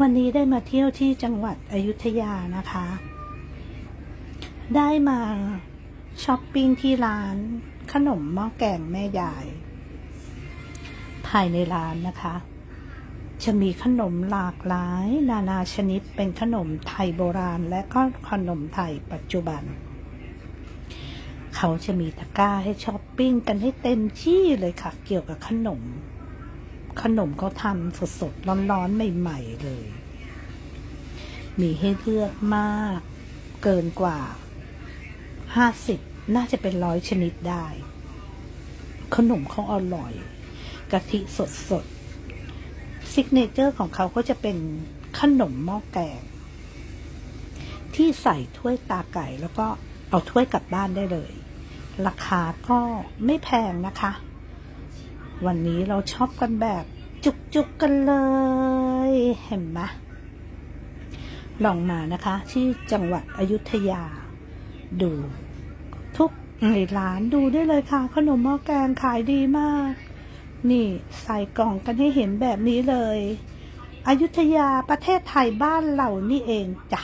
วันนี้ได้มาเที่ยวที่จังหวัดอยุธยานะคะ ได้มาช้อปปิ้งที่ร้านขนมหม้อแกงแม่ยาย ภายในร้านนะคะ จะมีขนมหลากหลาย นานาชนิดเป็นขนมไทยโบราณ และก็ขนมไทยปัจจุบัน เขาจะมีตะกร้าให้ช้อปปิ้งกันให้เต็มที่เลยค่ะ เกี่ยวกับขนม ขนมเขาทำสดๆ ร้อนๆ ใหม่ ๆ เลย มีให้เลือกมาก เกินกว่าห้าสิบน่าจะเป็นร้อยชนิดได้ ขนมเขาอร่อยกะทิสดๆซิกเนเจอร์ของเขาก็จะเป็นขนมหม้อแกง ที่ใส่ถ้วยตาไก่แล้วก็เอาถ้วยกลับบ้านได้เลย ราคาก็ไม่แพงนะคะ วันนี้เราชอบกันแบบจุกๆกันเลย เห็นไหมลองมานะคะ ที่จังหวัดอยุธยา ดู ทุกในร้านดูได้เลยค่ะ ขนมหม้อแกงขายดีมาก นี่ใส่กล่องกันให้เห็นแบบนี้เลย อยุธยาประเทศไทยบ้านเรานี่เองจ้ะ